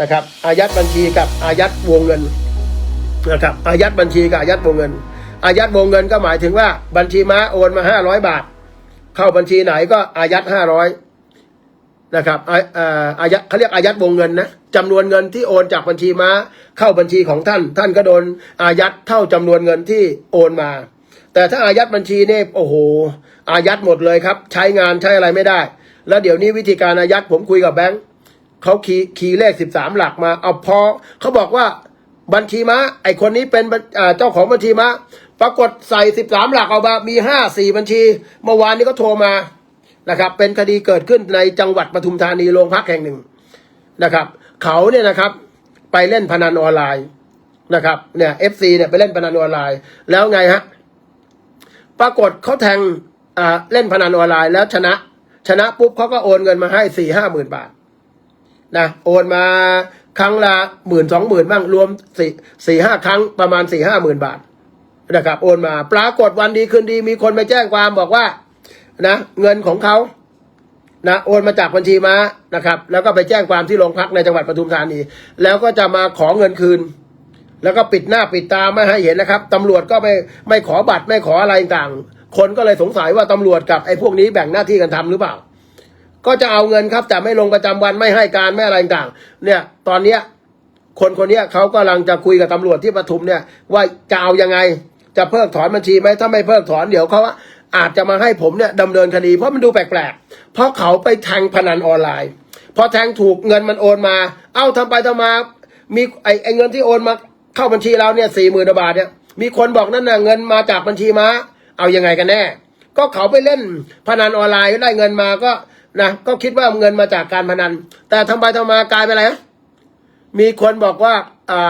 นะครับ อายัดบัญชีกับอายัดวงเงินนะครับอายัดบัญชีกับอายัดวงเงิน อายัดวงเงินก็หมายถึงว่าบัญชีม้าโอนมาห้าร้อยบาท เข้าบัญชีไหนก็อายัดห้าร้อยนะครับอายัดเขาเรียกอายัดวงเงินนะจำนวนเงินที่โอนจากบัญชีม้าเข้าบัญชีของท่าน ท่านก็โดนอายัดเท่าจำนวนเงินที่โอนมา แต่ถ้าอายัดบัญชีเนี่ยโอ้โห อายัดหมดเลยครับ ใช้งานใช้อะไรไม่ได้ แล้วเดี๋ยวนี้วิธีการอายัดผมคุยกับแบงค์ เขาคีย์คีย์เลขสิบสามหลักมา เอาพอเขาบอกว่าบัญชีม้าไอคนนี้เป็นเจ้าของบัญชีม้าปรากฏใส่สิบสามหลักเอามา มีห้าสี่บัญชี เมื่อวานนี้ก็โทรมานะครับ เป็นคดีเกิดขึ้นในจังหวัดปทุมธานีโรงพักแห่งหนึ่งนะครับ เขาเนี่ยนะครับ ไปเล่นพนันออนไลน์นะครับเนี่ยเอฟซีเนี่ยไปเล่นพนันออนไลน์ แล้วไงฮะปรากฏเขาแทงเล่นพนันออนไลน์แล้วชนะ ชนะปุ๊บเขาก็โอนเงินมาให้สี่ห้าหมื่นบาท นะโอนมาครั้งละหมื่นสองหมื่นบ้างรวมสี่สี่ห้าครั้งประมาณสี่ห้าหมื่นบาทนะครับโอนมา ปรากฏวันดีคืนดีมีคนไปแจ้งความบอกว่านะเงินของเขานะโอนมาจากบัญชีมานะครับ แล้วก็ไปแจ้งความที่โรงพักในจังหวัดปทุมธานี แล้วก็จะมาขอเงินคืน แล้วก็ปิดหน้าปิดตาไม่ให้เห็นนะครับตำรวจก็ไม่ไม่ขอบัตรไม่ขออะไรต่างคนก็เลยสงสัยว่าตำรวจกับไอ้พวกนี้แบ่งหน้าที่กันทำหรือเปล่า ก็จะเอาเงินครับ แต่ไม่ลงประจำวันไม่ให้การไม่อะไรต่างเนี่ย ตอนเนี้ยคนคนนี้เขากำลังจะคุยกับตำรวจที่ปทุมเนี่ย ว่าจะเอายังไงจะเพิกถอนบัญชีไหมถ้าไม่เพิกถอนเดี๋ยวเขาอาจจะมาให้ผมเนี่ยดำเนินคดี เพราะมันดูแปลกๆ เพราะเขาไปแทงพนันออนไลน์ พอแทงถูกเงินมันโอนมา เอ้าทำไปทำมา มีไอ้ไอ้เงินที่โอนมาเข้าบัญชีเราเนี่ยสี่หมื่นบาทเนี่ยมีคนบอกนั่นน่ะเงินมาจากบัญชีม้า เอายังไงกันแน่ ก็เขาไปเล่นพนันออนไลน์ได้เงินมาก็ นะก็คิดว่าเงินมาจากการพนัน แต่ทำไปทำมากลายเป็นอะไรมีคนบอกว่าอ่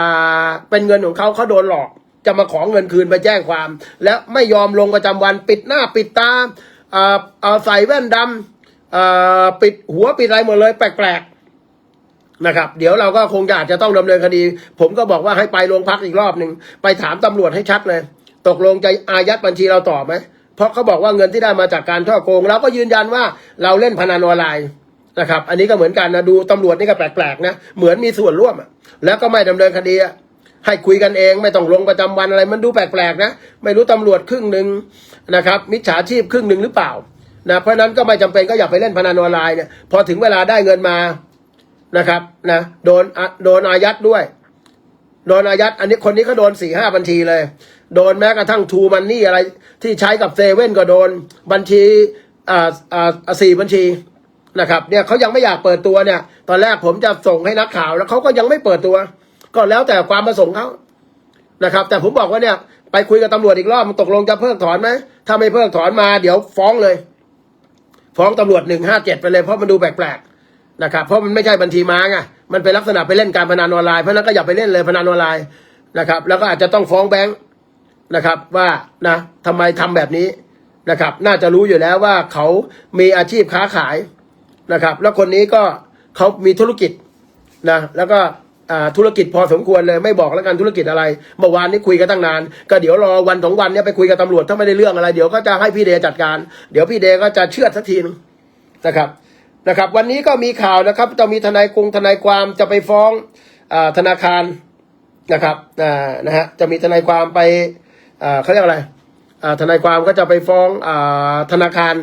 าเป็นเงินของเขาเขาโดนหลอก จะมาขอเงินคืนไปแจ้งความ แล้วไม่ยอมลงประจำวันปิดหน้าปิดตาอ่าอ่าใส่แว่นดำอ่าปิดหัวปิดอะไรหมดเลย แปลกนะครับเดี๋ยวเราก็คงจะอาจจะต้องดำเนินคดี ผมก็บอกว่าให้ไปโรงพักอีกรอบหนึ่งไปถามตำรวจให้ชัดเลย ตกลงจะอายัดบัญชีเราต่อไหม เพราะเขาบอกว่าเงินที่ได้มาจากการช่อโกงเราก็ยืนยันว่าเราเล่นพนันออนไลน์นะครับ อันนี้ก็เหมือนกันนะดูตำรวจนี่ก็แปลกๆนะเหมือนมีส่วนร่วมแล้วก็ไม่ดำเนินคดีให้คุยกันเองไม่ต้องลงประจำวันอะไรมันดูแปลกๆนะไม่รู้ตำรวจครึ่งหนึ่งนะครับ มิจฉาชีพครึ่งหนึ่งหรือเปล่านะเพราะนั้นก็ไม่จำเป็นก็อย่าไปเล่นพนันออนไลน์เนี่ยพอถึงเวลาได้เงินมานะครับนะโดนโดนอายัดด้วย โดนอายัดอันนี้คนนี้เขาโดนสี่ห้าบัญชีเลย โดนแม้กระทั่งทูมันนี่อะไร ที่ใช้กับเซเว่นก็โดนบัญชีอ่าอ่าสี่บัญชีนะครับเนี่ยเขายังไม่อยากเปิดตัวเนี่ย ตอนแรกผมจะส่งให้นักข่าว แล้วเขาก็ยังไม่เปิดตัว ก็แล้วแต่ความประสงค์เขานะครับ แต่ผมบอกว่าเนี่ย ไปคุยกับตำรวจอีกรอบมันตกลงจะเพิกถอนไหมถ้าไม่เพิกถอนมาเดี๋ยวฟ้องเลย ฟ้องตำรวจหนึ่งห้าเจ็ดไปเลยเพราะมันดูแปลกๆนะครับ เพราะมันไม่ใช่บัญชีม้าไง มันเป็นลักษณะไปเล่นการพนันออนไลน์เพราะนั้นก็อย่าไปเล่นเลยพนันออนไลน์นะครับ แล้วก็อาจจะต้องฟ้องแบงค์นะครับว่านะทำไมทำแบบนี้นะครับ น่าจะรู้อยู่แล้วว่าเขามีอาชีพค้าขายนะครับ แล้วคนนี้ก็เขามีธุรกิจนะแล้วก็อ่าธุรกิจพอสมควรเลยไม่บอกแล้วกันธุรกิจอะไรเมื่อวานนี้คุยกันตั้งนาน ก็เดี๋ยวรอวันสองวันเนี้ยไปคุยกับตำรวจถ้าไม่ได้เรื่องอะไร เดี๋ยวก็จะให้พี่เดจัดการ เดี๋ยวพี่เดก็จะเชื่อสักทีนึงนะครับ นะครับ วันนี้ก็มีข่าวนะครับจะมีทนายกรุงทนายความจะไปฟ้องอธนาคารนะครับนะฮะจะมีทนายความไปเขาเรียกอะไรทนายความก็จะไปฟ้องอธนาคาร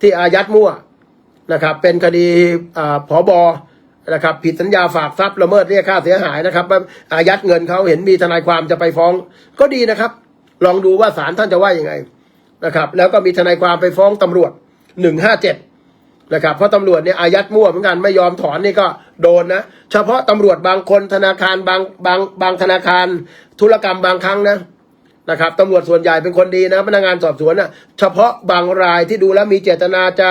ที่อายัดมั่วนะครับเป็นคดีอผอบอนะครับผิดสัญญาฝากทรัพย์ละเมิดเรียกค่าเสียหายนะครับอายัดเงินเขาเห็นมีทนายความจะไปฟ้อง ก็ดีนะครับ ลองดูว่าศาลท่านจะว่ายังไงนะครับ แล้วก็มีทนายความไปฟ้องตำรวจหนึ่งห้าเจ็ด นะครับเพราะตำรวจเนี่ยอายัดมั่วเหมือนกันไม่ยอมถอนนี่ก็โดนนะเฉพาะตำรวจบางคนธนาคารบางบางบางธนาคาร ธุรกรรมบางครั้งนะนะครับตำรวจส่วนใหญ่เป็นคนดีนะพนักงานสอบสวนนะเฉพาะบางรายที่ดูแล้วมีเจตนาจะ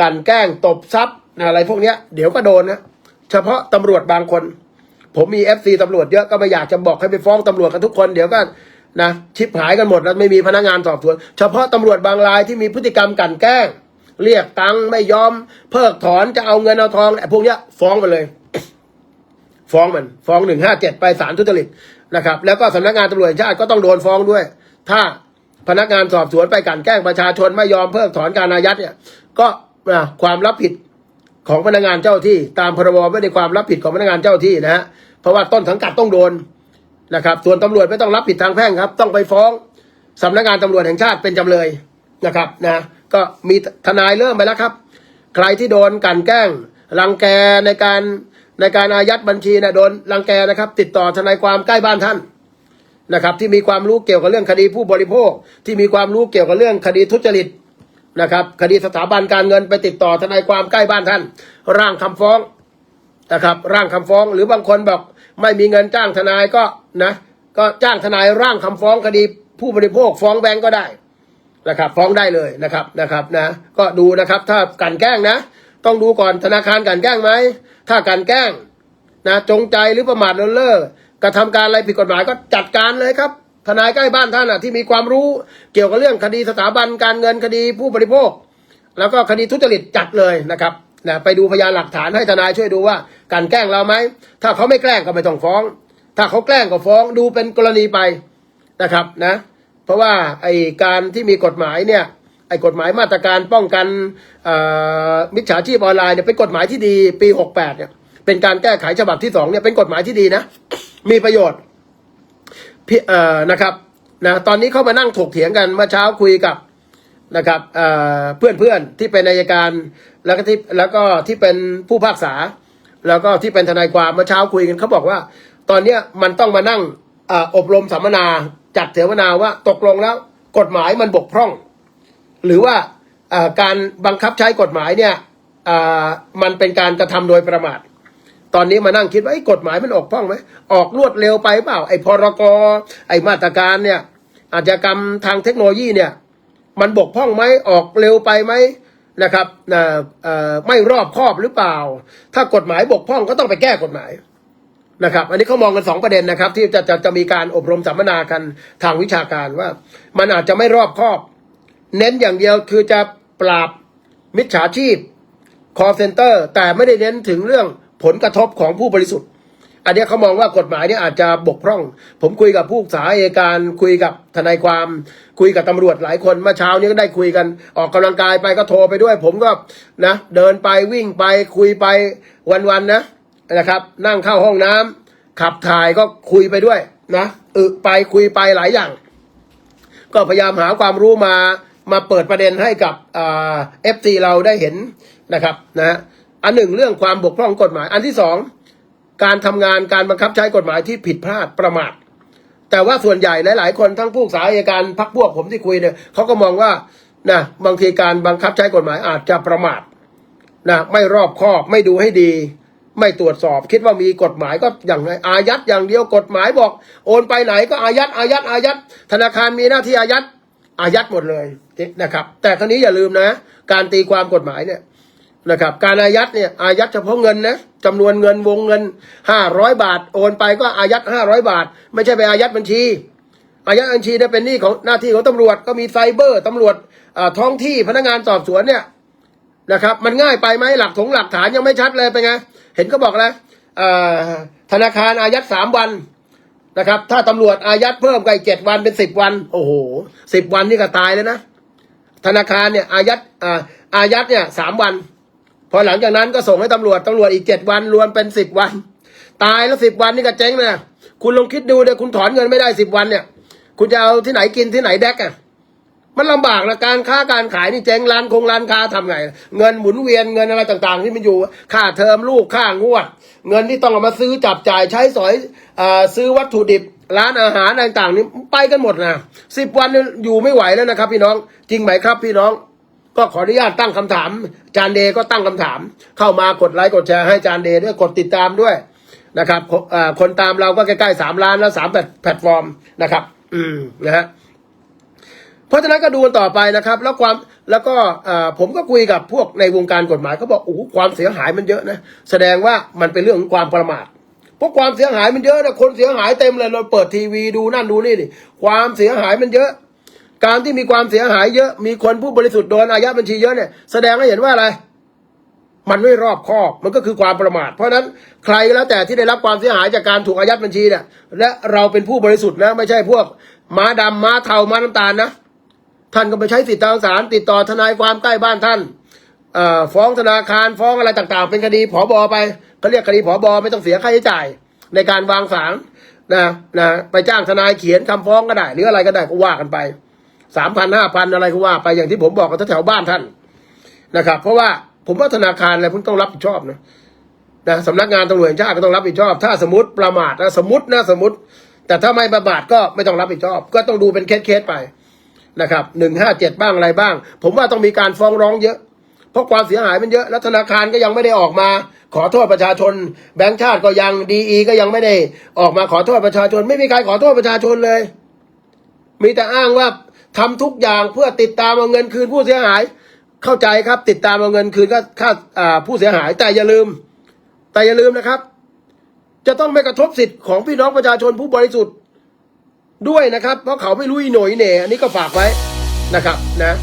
กันแกล้งตบทรัพย์อะไรพวกเนี้ยเดี๋ยวก็โดนนะเฉพาะตำรวจบางคน ผมมีเอฟซีตำรวจเยอะก็ไม่อยากจะบอกให้ไปฟ้องตำรวจกันทุกคนเดี๋ยวก็นะชิบหายกันหมดแล้วไม่มีพนักงานสอบสวน เฉพาะตำรวจบางรายที่มีพฤติกรรมกันแกล้ง เรียกตังค์ไม่ยอม เพิกถอนจะเอาเงินเอาทองไอ้พวกเนี้ยฟ้องมันเลย ฟ้องมันฟ้องหนึ่งห้าเจ็ดไปศาลทุจริตนะครับ แล้วก็สำนักงานตำรวจแห่งชาติก็ต้องโดนฟ้องด้วย ถ้าพนักงานสอบสวนไปกันแกล้งประชาชนไม่ยอมเพิกถอนการอายัดเนี่ย ก็นะความรับผิดของพนักงานเจ้าที่ ตามพรบไม่ในความรับผิดของพนักงานเจ้าที่นะฮะเพราะว่าต้นสังกัดต้องโดนนะครับ ส่วนตำรวจไม่ต้องรับผิดทางแพ่งครับ ต้องไปฟ้องสำนักงานตำรวจแห่งชาติเป็นจำเลยนะครับนะ ก็มีทนายเริ่มไปแล้วครับ ใครที่โดนกลันแกล้ง รังแกในการในการอายัดบัญชีนะโดนรังแกนะครับ ติดต่อทนายความใกล้บ้านท่านนะครับที่มีความรู้เกี่ยวกับเรื่องคดีผู้บริโภค ที่มีความรู้เกี่ยวกับเรื่องคดีทุจริตนะครับคดีสถาบันการเงินไปติดต่อทนายความใกล้บ้านท่าน ร่างคำฟ้องนะครับร่างคำฟ้องหรือบางคนบอกไม่มีเงินจ้างทนายก็นะก็จ้างทนายร่างคำฟ้องคดีผู้บริโภคฟ้องแบงก์ก็ได้ นะครับฟ้องได้เลยนะครับนะครับนะก็ดูนะครับถ้ากลันแกล้งนะ ต้องดูก่อนธนาคารกลันแกล้งไหมถ้ากลันแกล้งนะจงใจหรือประมาทเลินเล่อกระทำการอะไรผิดกฎหมายก็จัดการเลยครับ ทนายใกล้บ้านท่านอะที่มีความรู้เกี่ยวกับเรื่องคดีสถาบันการเงินคดีผู้บริโภค แล้วก็คดีทุจริตจัดเลยนะครับนะไปดูพยานหลักฐานให้ทนายช่วยดูว่าการแกล้งเราไหมถ้าเขาไม่แกล้งก็ไม่ต้องฟ้อง ถ้าเขาแกล้งก็ฟ้องดูเป็นกรณีไปนะครับนะ เพราะว่าไอการที่มีกฎหมายเนี่ยไอกฎหมายมาตรการป้องกันมิจฉาชีพออนไลน์เนี่ยเป็นกฎหมายที่ดีปี 68เนี่ยเป็นการแก้ไขฉบับที่สองเนี่ยเป็นกฎหมายที่ดีนะ มีประโยชน์พี่เออนะครับนะตอนนี้เข้ามานั่งถกเถียงกันเมื่อเช้าคุยกับนะครับเอ่อเพื่อนเพื่อนที่เป็นนายการแล้วก็ที่แล้วก็ที่เป็นผู้พากษา แล้วก็ที่เป็นทนายความเมื่อเช้าคุยกันเขาบอกว่า ตอนเนี้ยมันต้องมานั่งออบรมสัมมนา จัดเสวนาว่าตกลงแล้ว กฎหมายมันบกพร่อง หรือว่าการบังคับใช้กฎหมายเนี่ยมันเป็นการกระทำโดยประมาทตอนนี้มานั่งคิดว่าไอ้กฎหมายมันออกพร่องไหมออกรวดเร็วไปเปล่า ไอ้พรกไอ้มาตรการเนี่ย อาชญากรรมทางเทคโนโลยีเนี่ย มันบกพร่องไหมออกเร็วไปไหมนะครับไม่รอบคอบหรือเปล่า ถ้ากฎหมายบกพร่องก็ต้องไปแก้กฎหมาย นะครับ อันนี้เขามองกันสองประเด็นนะครับ ที่จะจะจะมีการอบรมสัมมนากันทางวิชาการว่า มันอาจจะไม่รอบคอบ เน้นอย่างเดียวคือจะปราบมิจฉาชีพ call center แต่ไม่ได้เน้นถึงเรื่องผลกระทบของผู้บริสุทธิ์ อันนี้เขามองว่ากฎหมายนี่อาจจะบกพร่อง ผมคุยกับผู้สาเหตุการคุยกับทนายความ คุยกับตำรวจหลายคนเมื่อเช้านี้ก็ได้คุยกันออกกำลังกายไปก็โทรไปด้วย ผมก็นะเดินไปวิ่งไปคุยไปวันๆนะ นะครับ นั่งเข้าห้องน้ำขับถ่ายก็คุยไปด้วยนะอึไปคุยไปหลายอย่าง ก็พยายามหาความรู้มามาเปิดประเด็นให้กับเอฟซีเราได้เห็นนะครับนะอันหนึ่งเรื่องความบกพร่องกฎหมาย อันที่สองการทำงานการบังคับใช้กฎหมายที่ผิดพลาดประมาทแต่ว่าส่วนใหญ่หลาย ๆ คนทั้งผู้สาเหตการพักพวกผมที่คุยเนี่ยเขาก็มองว่านะบางทีการบังคับใช้กฎหมายอาจจะประมาทนะไม่รอบคอบไม่ดูให้ดี ไม่ตรวจสอบคิดว่ามีกฎหมายก็อย่างไรอายัดอย่างเดียวกฎหมายบอก โอนไปไหนก็อายัดอายัดอายัด ธนาคารมีหน้าที่อายัดอายัดหมดเลยนะครับ แต่ครั้นี้อย่าลืมนะ การตีความกฎหมายเนี่ยนะครับ การอายัดเนี่ยอายัดเฉพาะเงินนะจำนวนเงินวงเงินห้าร้อยบาท โอนไปก็อายัดห้าร้อยบาท ไม่ใช่ไปอายัดบัญชี อายัดบัญชีเนี่ยเป็นหนี้ของหน้าที่ของตำรวจก็มีไซเบอร์ตำรวจท้องที่พนักงานสอบสวนเนี่ย นะครับ มันง่ายไปไหมหลักถงหลักฐานยังไม่ชัดเลยเป็นไง เห็นก็บอกแล้วธนาคารอายัดสามวันนะครับ ถ้าตำรวจอายัดเพิ่มไปเจ็ดวันเป็นสิบวัน โอ้โหสิบวันนี่ก็ตายแล้วนะ ธนาคารเนี่ยอายัดอายัดเนี่ยสามวัน พอหลังจากนั้นก็ส่งให้ตำรวจตำรวจอีกเจ็ดวันรวมเป็นสิบวัน ตายแล้วสิบวันนี่ก็เจ๊งเลยคุณลองคิดดูเดี๋ยวคุณถอนเงินไม่ได้สิบวันเนี่ย คุณจะเอาที่ไหนกินที่ไหนแดกอะ มันลำบากนะการค้าการขายนี่เจ๊งร้านคงร้านค้าทำไง เงินหมุนเวียนเงินอะไรต่าง ๆ ที่มันอยู่ค่าเทอมลูกค่างวด เงินที่ต้องเอามาซื้อจับจ่ายใช้สอยอซื้อวัตถุดิบร้านอาหารต่างๆนี่ไปกันหมดนะสิบวันอยู่ไม่ไหวแล้วนะครับ พี่น้องจริงไหมครับพี่น้อง ก็ขออนุญาตตั้งคำถาม จานเดก็ตั้งคำถาม เข้ามากดไลค์กดแชร์ให้จานเดด้วยกดติดตามด้วยนะครับคนตามเราก็ใกล้ๆสามล้านแล้วสามแพลตฟอร์มนะครับ อืมนะฮะ ราะฉะนั้นก็ดูกันต่อไปนะครับ แล้วความแล้วก็ผมก็คุยกับพวกในวงการกฎหมายเขาบอกโอ้ความเสียหายมันเยอะนะแสดงว่ามันเป็นเรื่องของความประมาทเพราะความเสียหายมันเยอะนะคนเสียหายเต็มเลยเราเปิดทีวีดูนั่นดูนี่นี่ความเสียหายมันเยอะ การที่มีความเสียหายเยอะ มีคนผู้บริสุทธิ์โดนอายัดบัญชีเยอะเนี่ยแสดงให้เห็นว่าอะไรมันไม่รอบคอบมันก็คือความประมาท เพราะนั้นใครก็แล้วแต่ที่ได้รับความเสียหายจากการถูกอายัดบัญชีเนี่ยและเราเป็นผู้บริสุทธิ์นะ ไม่ใช่พวกม้าดำม้าเทาม้าน้ำตาลนะ ท่านก็ไปใช้สิทธิทางศาลติดต่อทนายความใกล้บ้านท่านฟ้องธนาคารฟ้องอะไรต่างๆ เป็นคดีผอบอไปเขาเรียกคดีผอบอไม่ต้องเสียค่าใช้จ่าย ในการวางสารนะนะไปจ้างทนายเขียนคำฟ้องก็ได้หรืออะไรก็ได้ก็ว่ากันไปสามพันห้าพันอะไรก็ว่าไปอย่างที่ผมบอกกับแถวบ้านท่านนะครับ เพราะว่าผมว่าธนาคารอะไรพวกต้องรับผิดชอบนะนะสำนักงานตำรวจแห่งชาติก็ต้องรับผิดชอบ ถ้าสมมติประมาทนะสมมตินะสมมติ แต่ถ้าไม่ประมาทก็ไม่ต้องรับผิดชอบ ก็ต้องดูเป็นเคสๆไป นะครับหนึ่งห้าเจ็ดบ้างอะไรบ้าง ผมว่าต้องมีการฟ้องร้องเยอะ เพราะความเสียหายมันเยอะแล้วธนาคารก็ยังไม่ได้ออกมา ขอโทษประชาชน แบงก์ชาติก็ยังดีอีก็ยังไม่ได้ออกมาขอโทษประชาชน ไม่มีใครขอโทษประชาชนเลย มีแต่อ้างว่าทำทุกอย่างเพื่อติดตามเอาเงินคืนผู้เสียหาย เข้าใจครับ ติดตามเอาเงินคืนก็ค่าผู้เสียหายแต่อย่าลืม แต่อย่าลืมนะครับ จะต้องไม่กระทบสิทธิ์ของพี่น้องประชาชนผู้บริสุทธิ์ ด้วยนะครับ เพราะเขาไม่รู้อีโหน่อยเหน่อันนี้ก็ฝากไว้นะครับนะ